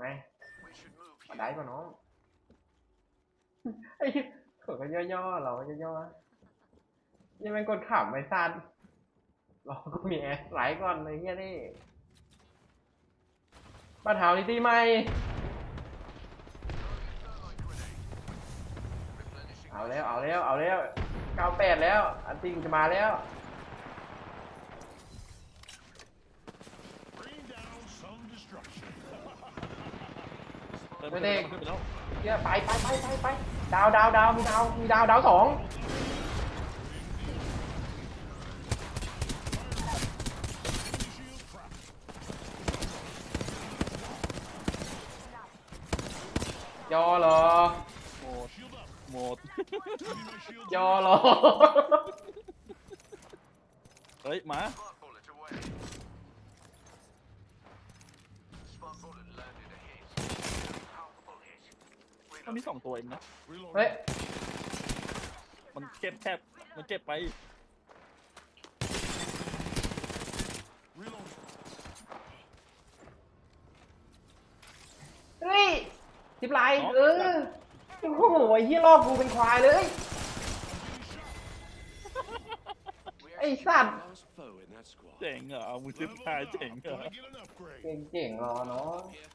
ไงมาได้ป่ะน้องไอ้ขนก็ย่อๆเราก็ย่อๆยังเป็นคนขับไม่สั้นเราก็มีแอสไลท์ก่อนเลยเงี้ยนี่บานเท้านี่ตีไหมเอาแล้วเอาแล้วเอาแล้วเก้าแปดแล้ว อันติงจะมาแล้ว เติมไม่ขึ้นได้ไปแล้วขึ้นไปแล้วเหี้ยไปไปไปไปไปดาวดาวดาวมีดาวมีดาวดาวสอง Shield cracked. ยอเหรอหมด Shield up. หมด Give me my shield. ยอเหรอ เฮ้ยหมา Spark bullet away. Spark bullet landed ahead. Palpable hit. มันมีสองตัวเองนะ Reload. เฮ้ยมันเจ็บแทบมันเจ็บไป Reload. เฮ้ยทิปไลน์เออโอ้โหไอ้เหี้ยลอกกูเป็นควายเลย ไอ้สัตว์ Last foe in that squad. เจ๋งเหรอเอามือซิปทายเจ๋งเหรอ Can I get an upgrade? เก่งๆรอเนาะ Here.